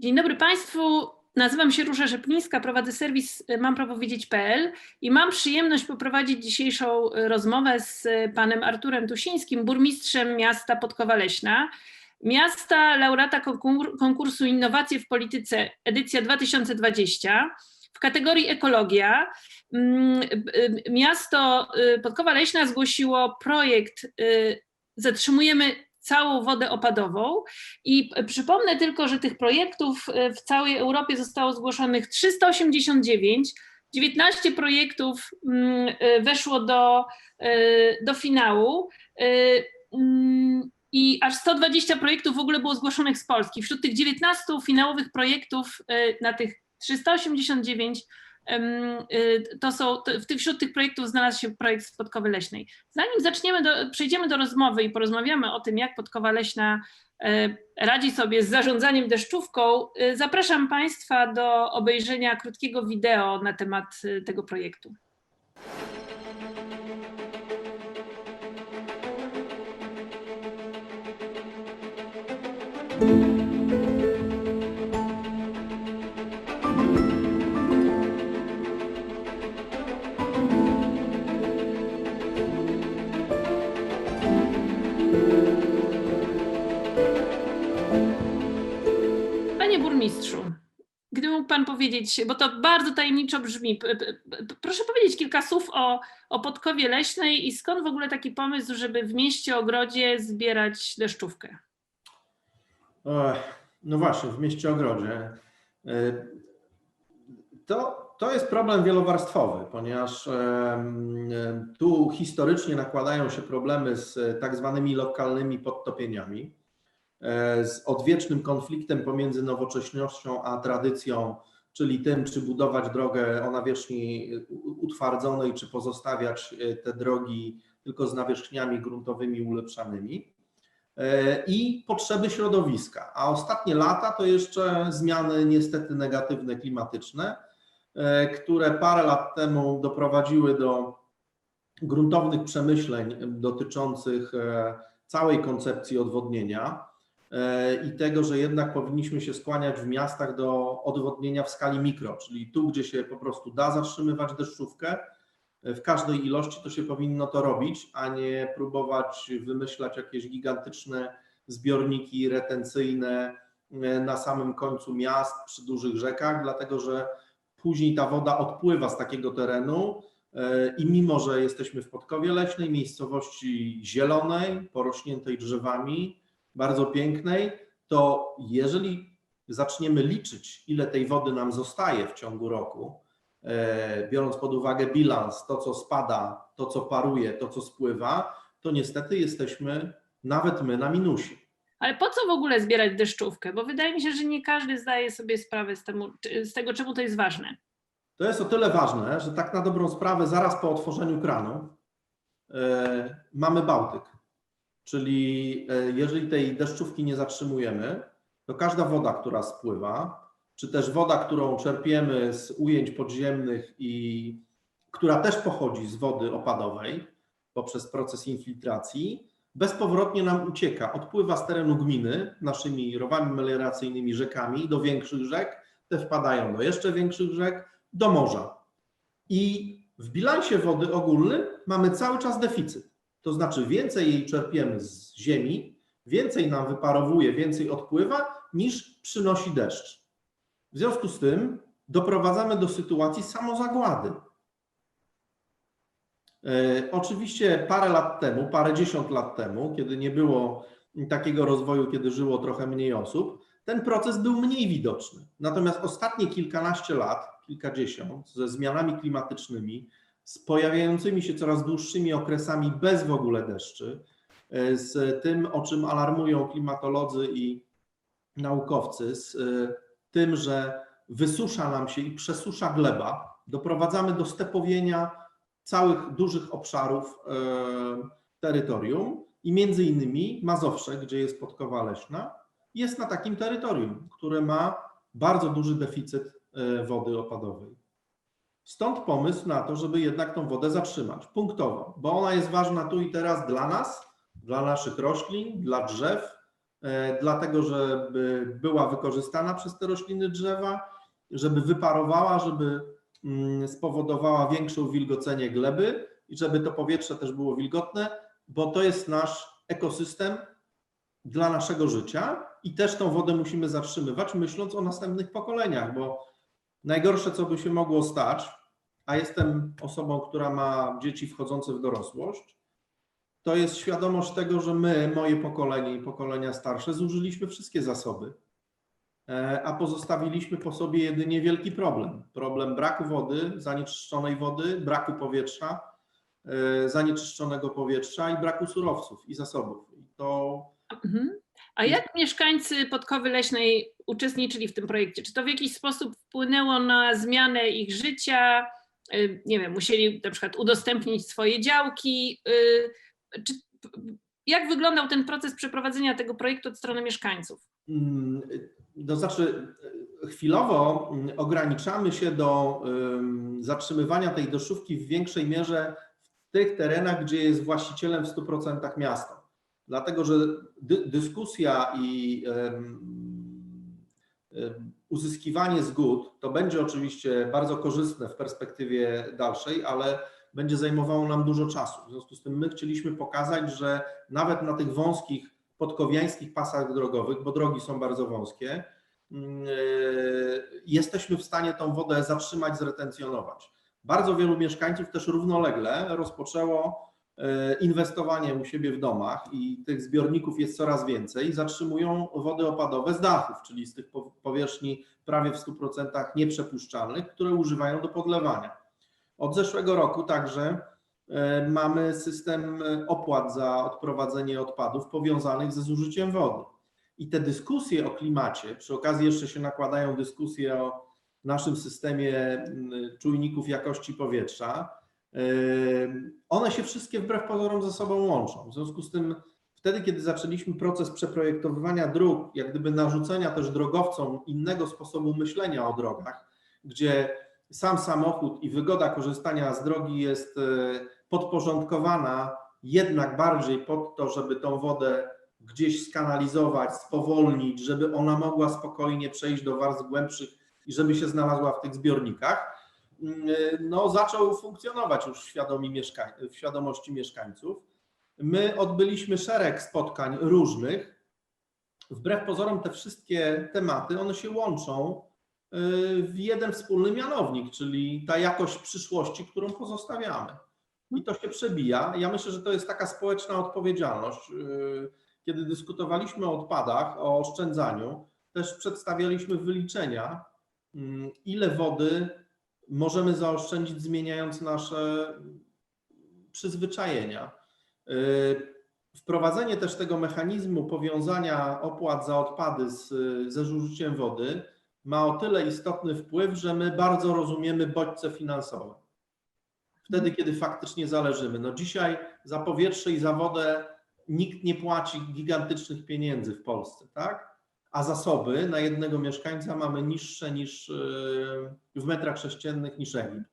Dzień dobry Państwu. Nazywam się Róża Rzeplińska, prowadzę serwis y, mamprawowiedzieć.pl i mam przyjemność poprowadzić dzisiejszą y, rozmowę z y, panem Arturem Tusińskim, burmistrzem miasta Podkowa Leśna. Miasta laureata konkur- konkursu Innowacje w Polityce edycja 2020 w kategorii ekologia. Mm, Miasto Podkowa Leśna zgłosiło projekt Zatrzymujemy całą wodę opadową i przypomnę tylko, że tych projektów y, w całej Europie zostało zgłoszonych 389. 19 projektów mm, y, weszło do, y, do finału mm, i aż 120 projektów w ogóle było zgłoszonych z Polski. Wśród tych 19 finałowych projektów na tych 389 em, y, to są, to w tych, wśród tych projektów znalazł się projekt z Podkowy Leśnej. Zanim zaczniemy do, przejdziemy do rozmowy i porozmawiamy o tym, jak Podkowa Leśna e, radzi sobie z zarządzaniem deszczówką, e, zapraszam Państwa do obejrzenia krótkiego wideo na temat e, tego projektu. Pan powiedzieć, bo to bardzo tajemniczo brzmi, proszę powiedzieć kilka słów o, o Podkowie Leśnej i skąd w ogóle taki pomysł, żeby w mieście Ogrodzie zbierać deszczówkę? Ech, No właśnie, w mieście Ogrodzie. Y, To, to jest problem wielowarstwowy, ponieważ tu historycznie nakładają się problemy z tak zwanymi lokalnymi podtopieniami, e, z odwiecznym konfliktem pomiędzy nowocześnością a tradycją, czyli tym, czy budować drogę o nawierzchni utwardzonej, czy pozostawiać e, te drogi tylko z nawierzchniami gruntowymi ulepszanymi e, i potrzeby środowiska. A ostatnie lata to jeszcze zmiany niestety negatywne klimatyczne, e, które parę lat temu doprowadziły do gruntownych przemyśleń dotyczących e, całej koncepcji odwodnienia e, i tego, że jednak powinniśmy się skłaniać w miastach do odwodnienia w skali mikro, czyli tu, gdzie się po prostu da zatrzymywać deszczówkę, e, w każdej ilości to się powinno to robić, a nie próbować wymyślać jakieś gigantyczne zbiorniki retencyjne e, na samym końcu miast przy dużych rzekach, dlatego że później ta woda odpływa z takiego terenu e, i mimo, że jesteśmy w Podkowie Leśnej, miejscowości zielonej, porośniętej drzewami, bardzo pięknej, to jeżeli zaczniemy liczyć, ile tej wody nam zostaje w ciągu roku, e, biorąc pod uwagę bilans, to co spada, to co paruje, to co spływa, to niestety jesteśmy nawet my na minusie. Ale po co w ogóle zbierać deszczówkę? Bo wydaje mi się, że nie każdy zdaje sobie sprawę z, temu, z tego, czemu to jest ważne. To jest o tyle ważne, że tak na dobrą sprawę zaraz po otworzeniu kranu e, mamy Bałtyk. Czyli e, jeżeli tej deszczówki nie zatrzymujemy, to każda woda, która spływa, czy też woda, którą czerpiemy z ujęć podziemnych i która też pochodzi z wody opadowej poprzez proces infiltracji, bezpowrotnie nam ucieka, odpływa z terenu gminy naszymi rowami melioracyjnymi, rzekami do większych rzek, te wpadają do jeszcze większych rzek, do morza. I w bilansie wody ogólnym mamy cały czas deficyt. To znaczy więcej jej czerpiemy z ziemi, więcej nam wyparowuje, więcej odpływa niż przynosi deszcz. W związku z tym doprowadzamy do sytuacji samozagłady. E, Oczywiście parę lat temu, parę dziesiąt lat temu, kiedy nie było takiego rozwoju, kiedy żyło trochę mniej osób, ten proces był mniej widoczny. Natomiast ostatnie kilkanaście lat, kilkadziesiąt, ze zmianami klimatycznymi, z pojawiającymi się coraz dłuższymi okresami bez w ogóle deszczy, e, z tym, o czym alarmują klimatolodzy i naukowcy, z e, tym, że wysusza nam się i przesusza gleba, doprowadzamy do stepowienia całych dużych obszarów e, terytorium i między innymi Mazowsze, gdzie jest Podkowa Leśna, jest na takim terytorium, które ma bardzo duży deficyt wody opadowej. Stąd pomysł na to, żeby jednak tą wodę zatrzymać. Punktowo, bo ona jest ważna tu i teraz dla nas, dla naszych roślin, dla drzew, e, dlatego żeby była wykorzystana przez te rośliny drzewa, żeby wyparowała, żeby mm, spowodowała większe uwilgocenie gleby i żeby to powietrze też było wilgotne, bo to jest nasz ekosystem dla naszego życia i też tą wodę musimy zatrzymywać, myśląc o następnych pokoleniach, bo najgorsze, co by się mogło stać, a jestem osobą, która ma dzieci wchodzące w dorosłość, to jest świadomość tego, że my, moje pokolenie i pokolenia starsze, zużyliśmy wszystkie zasoby, e, a pozostawiliśmy po sobie jedynie wielki problem. Problem braku wody, zanieczyszczonej wody, braku powietrza, e, zanieczyszczonego powietrza i braku surowców i zasobów. I to Mhm. A jak mieszkańcy Podkowy Leśnej uczestniczyli w tym projekcie? Czy to w jakiś sposób wpłynęło na zmianę ich życia? Y, Nie wiem, musieli na przykład udostępnić swoje działki? Y, Czy, jak wyglądał ten proces przeprowadzenia tego projektu od strony mieszkańców? Mm, To znaczy, chwilowo mm, ograniczamy się do ym, zatrzymywania tej doszówki w większej mierze w tych terenach, gdzie jest właścicielem w 100% miasto. Dlatego, że dy, dyskusja i uzyskiwanie zgód to będzie oczywiście bardzo korzystne w perspektywie dalszej, ale będzie zajmowało nam dużo czasu. W związku z tym my chcieliśmy pokazać, że nawet na tych wąskich podkowiańskich pasach drogowych, bo drogi są bardzo wąskie, yy, jesteśmy w stanie tą wodę zatrzymać, zretencjonować. Bardzo wielu mieszkańców też równolegle rozpoczęło inwestowanie u siebie w domach i tych zbiorników jest coraz więcej. Zatrzymują wody opadowe z dachów, czyli z tych po- powierzchni prawie w 100% nieprzepuszczalnych, które używają do podlewania. Od zeszłego roku także e, mamy system e, opłat za odprowadzenie odpadów powiązanych ze zużyciem wody. I te dyskusje o klimacie, przy okazji jeszcze się nakładają dyskusje o naszym systemie mm, czujników jakości powietrza, e, one się wszystkie wbrew pozorom ze sobą łączą. W związku z tym wtedy, kiedy zaczęliśmy proces przeprojektowywania dróg, jak gdyby narzucenia też drogowcom innego sposobu myślenia o drogach, gdzie sam samochód i wygoda korzystania z drogi jest e, podporządkowana jednak bardziej pod to, żeby tą wodę gdzieś skanalizować, spowolnić, żeby ona mogła spokojnie przejść do warstw głębszych i żeby się znalazła w tych zbiornikach, no zaczął funkcjonować już w, świadomości mieszkańców. My odbyliśmy szereg spotkań różnych. Wbrew pozorom te wszystkie tematy, one się łączą w jeden wspólny mianownik, czyli ta jakość przyszłości, którą pozostawiamy. I to się przebija. Ja myślę, że to jest taka społeczna odpowiedzialność. Yy, Kiedy dyskutowaliśmy o odpadach, o oszczędzaniu, też przedstawialiśmy wyliczenia, mm, ile wody możemy zaoszczędzić, zmieniając nasze przyzwyczajenia. Yy, Wprowadzenie też tego mechanizmu powiązania opłat za odpady z, ze zużyciem wody ma o tyle istotny wpływ, że my bardzo rozumiemy bodźce finansowe. Wtedy, kiedy faktycznie zależymy. No dzisiaj za powietrze i za wodę nikt nie płaci gigantycznych pieniędzy w Polsce, tak? A zasoby na jednego mieszkańca mamy niższe niż yy, w metrach sześciennych niż Egipt.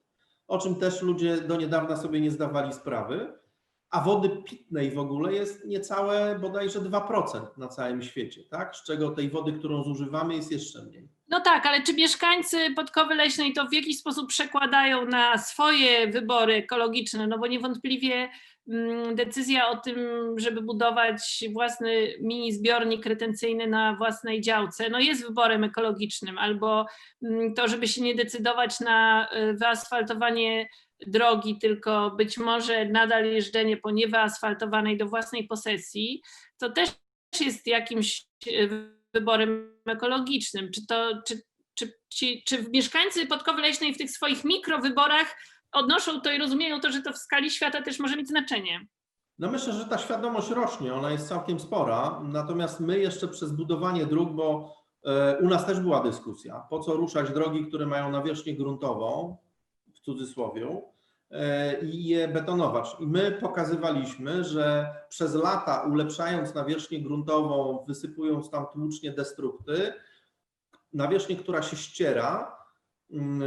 O czym też ludzie do niedawna sobie nie zdawali sprawy. A wody pitnej w ogóle jest niecałe bodajże 2% na całym świecie, tak? Z czego tej wody, którą zużywamy, jest jeszcze mniej. No tak, ale czy mieszkańcy Podkowy Leśnej to w jakiś sposób przekładają na swoje wybory ekologiczne? No bo niewątpliwie decyzja o tym, żeby budować własny mini zbiornik retencyjny na własnej działce, no jest wyborem ekologicznym, albo mm, to, żeby się nie decydować na y, wyasfaltowanie drogi, tylko być może nadal jeżdżenie po niewyasfaltowanej do własnej posesji, to też jest jakimś y, wyborem ekologicznym. Czy to, czy, czy, ci, czy mieszkańcy Podkowy Leśnej w tych swoich mikrowyborach odnoszą to i rozumieją to, że to w skali świata też może mieć znaczenie? No myślę, że ta świadomość rośnie, ona jest całkiem spora, natomiast my jeszcze przez budowanie dróg, bo e, u nas też była dyskusja, po co ruszać drogi, które mają nawierzchnię gruntową, w cudzysłowie, e, i je betonować. I my pokazywaliśmy, że przez lata ulepszając nawierzchnię gruntową, wysypując tam tłucznie destrukty, nawierzchnię, która się ściera, mm, e,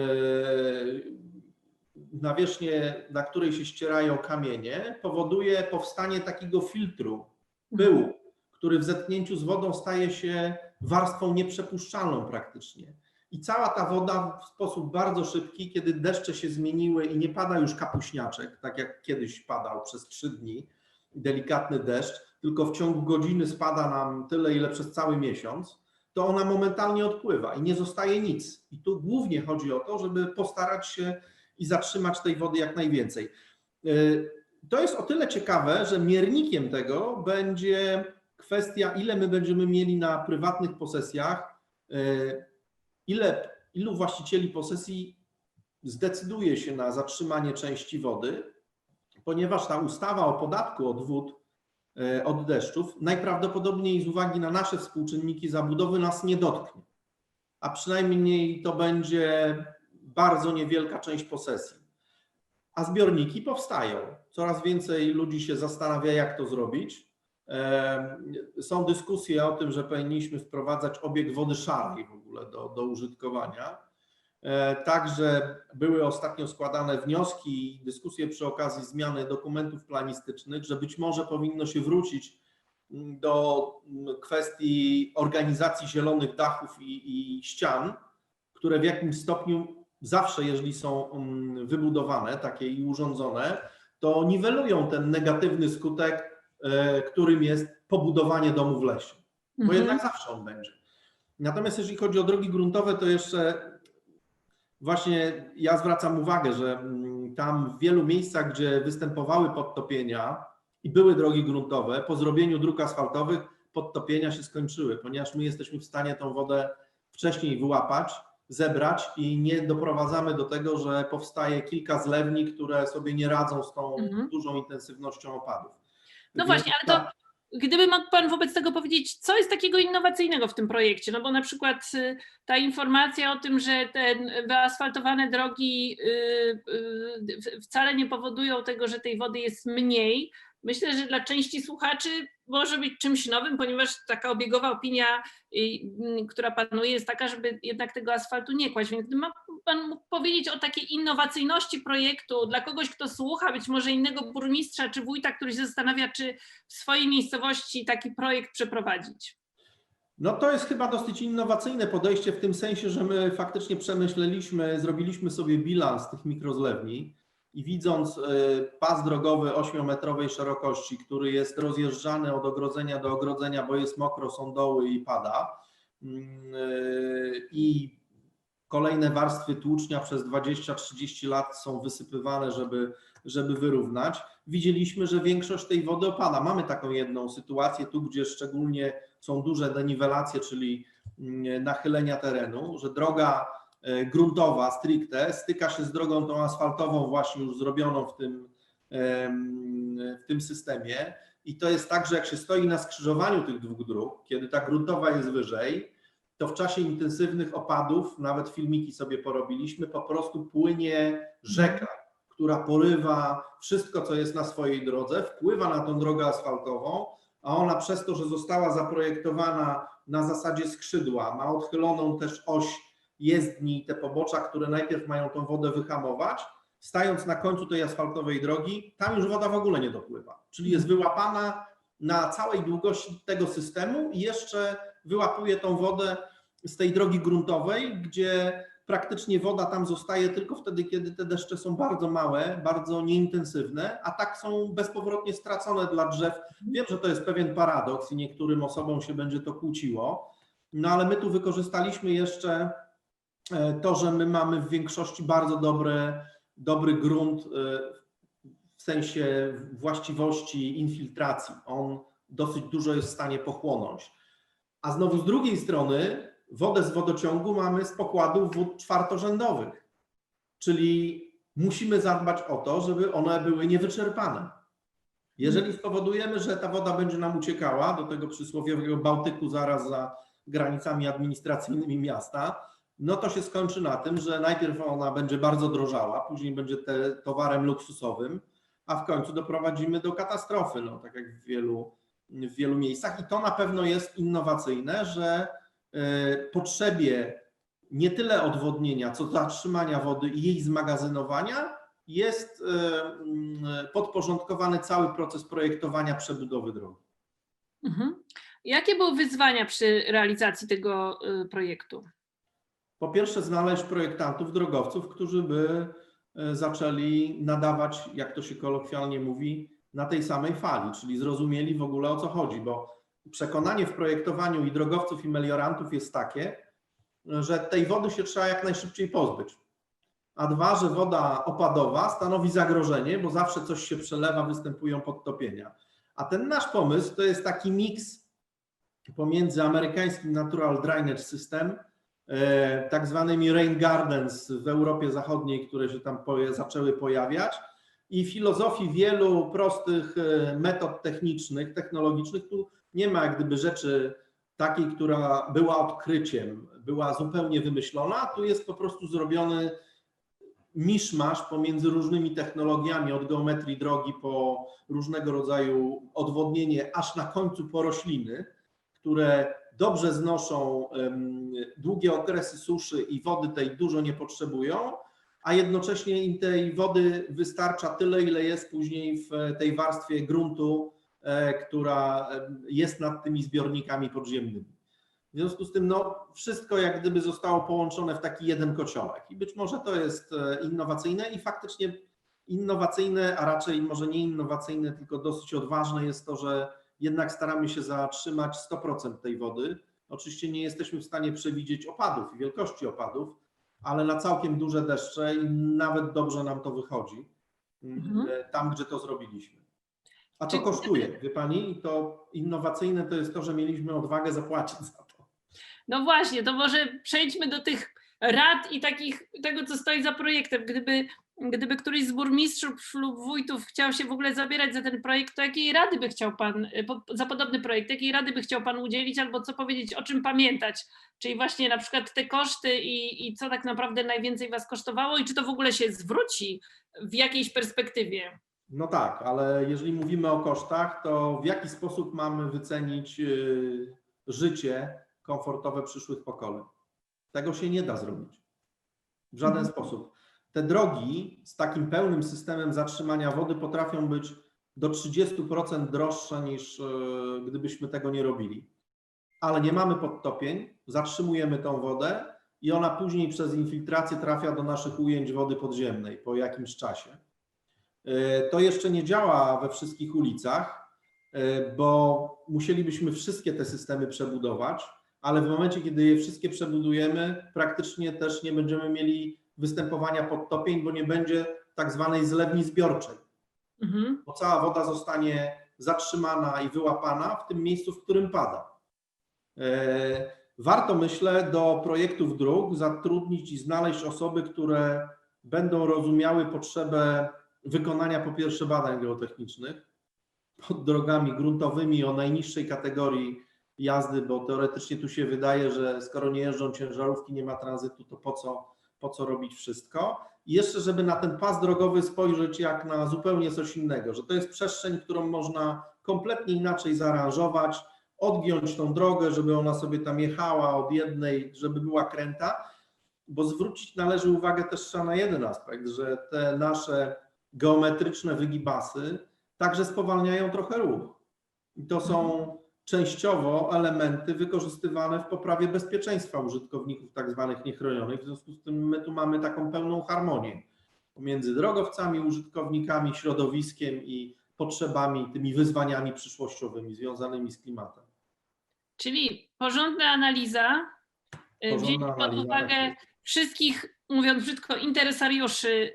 nawierzchnię, na której się ścierają kamienie, powoduje powstanie takiego filtru pyłu, który w zetknięciu z wodą staje się warstwą nieprzepuszczalną praktycznie. I cała ta woda w sposób bardzo szybki, kiedy deszcze się zmieniły i nie pada już kapuśniaczek, tak jak kiedyś padał przez trzy dni, delikatny deszcz, tylko w ciągu godziny spada nam tyle, ile przez cały miesiąc, to ona momentalnie odpływa i nie zostaje nic. I tu głównie chodzi o to, żeby postarać się i zatrzymać tej wody jak najwięcej. Y, To jest o tyle ciekawe, że miernikiem tego będzie kwestia, ile my będziemy mieli na prywatnych posesjach, y, ile, ilu właścicieli posesji zdecyduje się na zatrzymanie części wody, ponieważ ta ustawa o podatku od wód, y, od deszczów, najprawdopodobniej z uwagi na nasze współczynniki zabudowy nas nie dotknie. A przynajmniej to będzie bardzo niewielka część posesji. A zbiorniki powstają. Coraz więcej ludzi się zastanawia, jak to zrobić. Są dyskusje o tym, że powinniśmy wprowadzać obieg wody szarej w ogóle do, do użytkowania. E, Także były ostatnio składane wnioski i dyskusje przy okazji zmiany dokumentów planistycznych, że być może powinno się wrócić mm, do mm, kwestii organizacji zielonych dachów i, i ścian, które w jakimś stopniu zawsze, jeżeli są mm, wybudowane, takie i urządzone, to niwelują ten negatywny skutek, e, którym jest pobudowanie domu w lesie bo Mhm. jednak zawsze on będzie. Natomiast jeżeli chodzi o drogi gruntowe, to jeszcze właśnie ja zwracam uwagę, że mm, tam w wielu miejscach, gdzie występowały podtopienia i były drogi gruntowe, po zrobieniu dróg asfaltowych podtopienia się skończyły, ponieważ my jesteśmy w stanie tą wodę wcześniej wyłapać, zebrać i nie doprowadzamy do tego, że powstaje kilka zlewni, które sobie nie radzą z tą Mhm. dużą intensywnością opadów. No Więc właśnie, ale to tak. Gdyby mógł Pan wobec tego powiedzieć, co jest takiego innowacyjnego w tym projekcie? No bo na przykład y, ta informacja o tym, że te wyasfaltowane drogi y, y, wcale nie powodują tego, że tej wody jest mniej. Myślę, że dla części słuchaczy może być czymś nowym, ponieważ taka obiegowa opinia, y, która panuje, jest taka, żeby jednak tego asfaltu nie kłaść. Więc ma Pan mógł powiedzieć o takiej innowacyjności projektu dla kogoś, kto słucha, być może innego burmistrza czy wójta, który się zastanawia, czy w swojej miejscowości taki projekt przeprowadzić. No to jest chyba dosyć innowacyjne podejście w tym sensie, że my faktycznie przemyśleliśmy, zrobiliśmy sobie bilans tych mikrozlewni i widząc y, pas drogowy 8-metrowej szerokości, który jest rozjeżdżany od ogrodzenia do ogrodzenia, bo jest mokro, są doły i pada mm, y, i kolejne warstwy tłucznia przez 20-30 lat są wysypywane, żeby, żeby wyrównać. Widzieliśmy, że większość tej wody opada. Mamy taką jedną sytuację tu, gdzie szczególnie są duże deniwelacje, czyli mm, nachylenia terenu, że droga e, gruntowa stricte. Styka się z drogą tą asfaltową właśnie już zrobioną w tym, w tym systemie. I to jest tak, że jak się stoi na skrzyżowaniu tych dwóch dróg, kiedy ta gruntowa jest wyżej, to w czasie intensywnych opadów, nawet filmiki sobie porobiliśmy, po prostu płynie rzeka, która porywa wszystko, co jest na swojej drodze, wpływa na tą drogę asfaltową, a ona przez to, że została zaprojektowana na zasadzie skrzydła, ma odchyloną też oś jezdni, te pobocza, które najpierw mają tą wodę wyhamować, stając na końcu tej asfaltowej drogi, tam już woda w ogóle nie dopływa. Czyli jest wyłapana na całej długości tego systemu i jeszcze wyłapuje tą wodę z tej drogi gruntowej, gdzie praktycznie woda tam zostaje tylko wtedy, kiedy te deszcze są bardzo małe, bardzo nieintensywne, a tak są bezpowrotnie stracone dla drzew. Wiem, że to jest pewien paradoks i niektórym osobom się będzie to kłóciło, no ale my tu wykorzystaliśmy jeszcze to, że my mamy w większości bardzo dobre, dobry grunt e, w sensie właściwości infiltracji. On dosyć dużo jest w stanie pochłonąć. A znowu z drugiej strony wodę z wodociągu mamy z pokładów wód czwartorzędowych, czyli musimy zadbać o to, żeby one były niewyczerpane. Jeżeli spowodujemy, że ta woda będzie nam uciekała do tego przysłowiowego Bałtyku zaraz za granicami administracyjnymi miasta, no to się skończy na tym, że najpierw ona będzie bardzo drożała, później będzie te, towarem luksusowym, a w końcu doprowadzimy do katastrofy, no, tak jak w wielu, w wielu miejscach. I to na pewno jest innowacyjne, że e, potrzebie nie tyle odwodnienia, co zatrzymania wody i jej zmagazynowania jest e, mm, podporządkowany cały proces projektowania przebudowy drogi. Mhm. Jakie były wyzwania przy realizacji tego y, projektu? Po pierwsze, znaleźć projektantów, drogowców, którzy by e, zaczęli nadawać, jak to się kolokwialnie mówi, na tej samej fali, czyli zrozumieli w ogóle o co chodzi, bo przekonanie w projektowaniu i drogowców, i meliorantów jest takie, że tej wody się trzeba jak najszybciej pozbyć. A dwa, że woda opadowa stanowi zagrożenie, bo zawsze coś się przelewa, występują podtopienia. A ten nasz pomysł to jest taki miks pomiędzy amerykańskim Natural Drainage System, tak zwanymi rain gardens w Europie Zachodniej, które się tam zaczęły pojawiać i filozofii wielu prostych e, metod technicznych, technologicznych. Tu nie ma jak gdyby rzeczy takiej, która była odkryciem, była zupełnie wymyślona. Tu jest po prostu zrobiony miszmasz pomiędzy różnymi technologiami, od geometrii drogi po różnego rodzaju odwodnienie, aż na końcu po rośliny, które dobrze znoszą długie okresy suszy i wody tej dużo nie potrzebują, a jednocześnie im tej wody wystarcza tyle, ile jest później w tej warstwie gruntu, e, która jest nad tymi zbiornikami podziemnymi. W związku z tym no, wszystko jak gdyby zostało połączone w taki jeden kociołek i być może to jest e, innowacyjne i faktycznie innowacyjne, a raczej może nie innowacyjne, tylko dosyć odważne jest to, że jednak staramy się zatrzymać 100% tej wody. Oczywiście nie jesteśmy w stanie przewidzieć opadów i wielkości opadów, ale na całkiem duże deszcze i nawet dobrze nam to wychodzi Mhm. e, tam, gdzie to zrobiliśmy. A to Czyli- kosztuje, wie pani, i to innowacyjne to jest to, że mieliśmy odwagę zapłacić za to. No właśnie, to może przejdźmy do tych rad i takich tego, co stoi za projektem. Gdyby, gdyby któryś z burmistrzów lub wójtów chciał się w ogóle zabierać za ten projekt, to jakiej rady by chciał pan, y, za podobny projekt, jakiej rady by chciał pan udzielić albo co powiedzieć, o czym pamiętać? Czyli właśnie na przykład te koszty i, i co tak naprawdę najwięcej was kosztowało i czy to w ogóle się zwróci w jakiejś perspektywie? No tak, ale jeżeli mówimy o kosztach, to w jaki sposób mamy wycenić y, życie komfortowe przyszłych pokoleń? Tego się nie da zrobić. W żaden Mhm. sposób. Te drogi z takim pełnym systemem zatrzymania wody potrafią być do 30% droższe niż y, gdybyśmy tego nie robili. Ale nie mamy podtopień, zatrzymujemy tą wodę i ona później przez infiltrację trafia do naszych ujęć wody podziemnej po jakimś czasie. E, To jeszcze nie działa we wszystkich ulicach, e, bo musielibyśmy wszystkie te systemy przebudować, ale w momencie, kiedy je wszystkie przebudujemy, praktycznie też nie będziemy mieli występowania podtopień, bo nie będzie tak zwanej zlewni zbiorczej, Mhm. bo cała woda zostanie zatrzymana i wyłapana w tym miejscu, w którym pada. E, Warto, myślę, do projektów dróg zatrudnić i znaleźć osoby, które będą rozumiały potrzebę wykonania po pierwsze badań geotechnicznych pod drogami gruntowymi o najniższej kategorii jazdy, bo teoretycznie tu się wydaje, że skoro nie jeżdżą ciężarówki, nie ma tranzytu, to po co, po co robić wszystko? I jeszcze, żeby na ten pas drogowy spojrzeć jak na zupełnie coś innego, że to jest przestrzeń, którą można kompletnie inaczej zaaranżować, odgiąć tą drogę, żeby ona sobie tam jechała od jednej, żeby była kręta, bo zwrócić należy uwagę też na jeden aspekt, że te nasze geometryczne wygibasy także spowalniają trochę ruch. I to są częściowo elementy wykorzystywane w poprawie bezpieczeństwa użytkowników tak zwanych niechronionych. W związku z tym my tu mamy taką pełną harmonię pomiędzy drogowcami, użytkownikami, środowiskiem i potrzebami, tymi wyzwaniami przyszłościowymi związanymi z klimatem. Czyli porządna analiza, y, wzięcie pod uwagę tak wszystkich, mówiąc brzydko, interesariuszy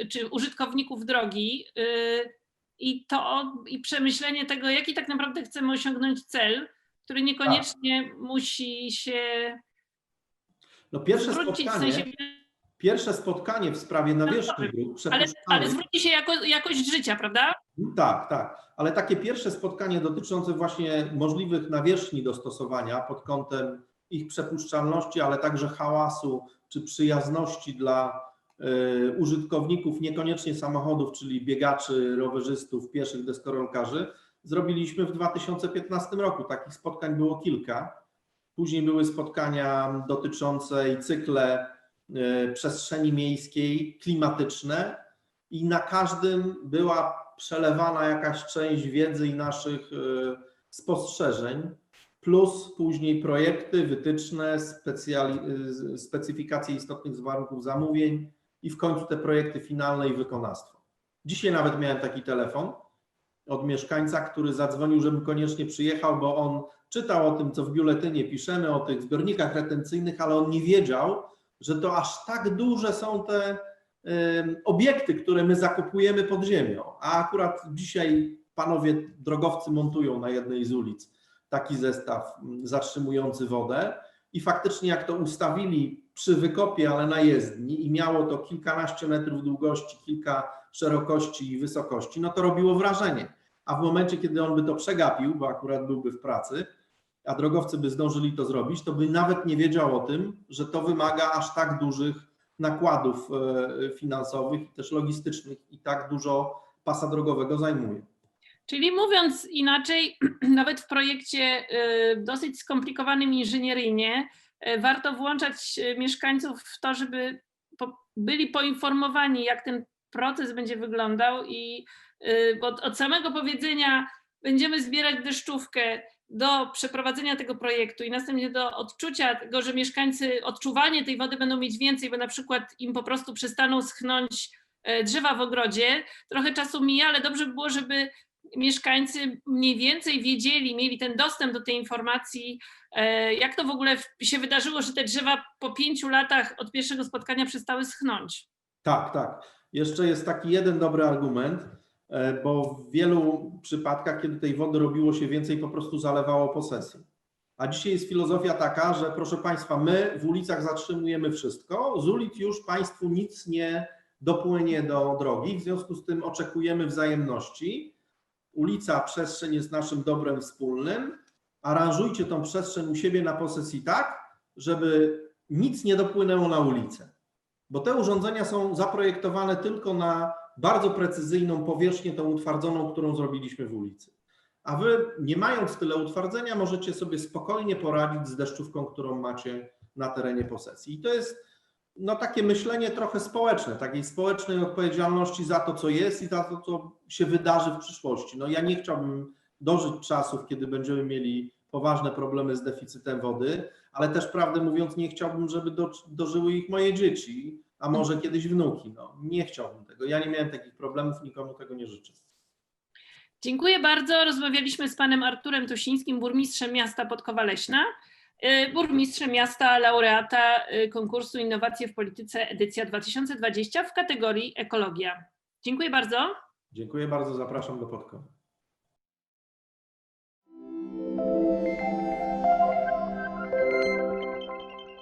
y, czy użytkowników drogi y, i to i przemyślenie tego, jaki tak naprawdę chcemy osiągnąć cel, który niekoniecznie musi się No pierwsze zwrócić w spotkanie, sensie, pierwsze spotkanie w sprawie nawierzchni dróg ale, ale zwróci się jako, jakość życia, prawda? Tak, tak. Ale takie pierwsze spotkanie dotyczące właśnie możliwych nawierzchni dostosowania pod kątem ich przepuszczalności, ale także hałasu czy przyjazności dla użytkowników, niekoniecznie samochodów, czyli biegaczy, rowerzystów, pieszych, deskorolkarzy, zrobiliśmy w 2015 roku. Takich spotkań było kilka. Później były spotkania dotyczące i cykle y, przestrzeni miejskiej, klimatyczne i na każdym była przelewana jakaś część wiedzy i naszych y, spostrzeżeń, plus później projekty, wytyczne, specyfikacje istotnych warunków zamówień i w końcu te projekty finalne i wykonawstwo. Dzisiaj nawet miałem taki telefon od mieszkańca, który zadzwonił, żebym koniecznie przyjechał, bo on czytał o tym, co w biuletynie piszemy, o tych zbiornikach retencyjnych, ale on nie wiedział, że to aż tak duże są te em, obiekty, które my zakopujemy pod ziemią. A akurat dzisiaj panowie drogowcy montują na jednej z ulic taki zestaw mm, zatrzymujący wodę i faktycznie jak to ustawili przy wykopie, ale na jezdni i miało to kilkanaście metrów długości, kilka szerokości i wysokości, no to robiło wrażenie. A w momencie, kiedy on by to przegapił, bo akurat byłby w pracy, a drogowcy by zdążyli to zrobić, to by nawet nie wiedział o tym, że to wymaga aż tak dużych nakładów e, finansowych i też logistycznych i tak dużo pasa drogowego zajmuje. Czyli mówiąc inaczej, nawet w projekcie y, dosyć skomplikowanym inżynieryjnie, warto włączać y, mieszkańców w to, żeby byli poinformowani, jak ten proces będzie wyglądał i y, od, od samego powiedzenia będziemy zbierać deszczówkę do przeprowadzenia tego projektu i następnie do odczucia tego, że mieszkańcy odczuwanie tej wody będą mieć więcej, bo na przykład im po prostu przestaną schnąć e, drzewa w ogrodzie. Trochę czasu mija, ale dobrze by było, żeby mieszkańcy mniej więcej wiedzieli, mieli ten dostęp do tej informacji, e, jak to w ogóle się wydarzyło, że te drzewa po pięciu latach od pierwszego spotkania przestały schnąć. Tak, tak. Jeszcze jest taki jeden dobry argument, e, bo w wielu przypadkach, kiedy tej wody robiło się więcej, po prostu zalewało posesję. A dzisiaj jest filozofia taka, że proszę Państwa, my w ulicach zatrzymujemy wszystko, z ulic już Państwu nic nie dopłynie do drogi, w związku z tym oczekujemy wzajemności. Ulica, przestrzeń jest naszym dobrem wspólnym. Aranżujcie tą przestrzeń u siebie na posesji tak, żeby nic nie dopłynęło na ulicę bo te urządzenia są zaprojektowane tylko na bardzo precyzyjną powierzchnię, tą utwardzoną, którą zrobiliśmy w ulicy. A wy, nie mając tyle utwardzenia, możecie sobie spokojnie poradzić z deszczówką, którą macie na terenie posesji. I to jest no, takie myślenie trochę społeczne, takiej społecznej odpowiedzialności za to, co jest i za to, co się wydarzy w przyszłości. No, ja nie chciałbym dożyć czasów, kiedy będziemy mieli poważne problemy z deficytem wody, ale też prawdę mówiąc, nie chciałbym, żeby do, dożyły ich moje dzieci, a może kiedyś wnuki. No, nie chciałbym tego. Ja nie miałem takich problemów, nikomu tego nie życzę. Dziękuję bardzo. Rozmawialiśmy z panem Arturem Tusińskim, burmistrzem miasta Podkowa Leśna, burmistrzem miasta laureata y, konkursu Innowacje w Polityce edycja 2020 w kategorii ekologia. Dziękuję bardzo. Dziękuję bardzo, zapraszam do podkowy.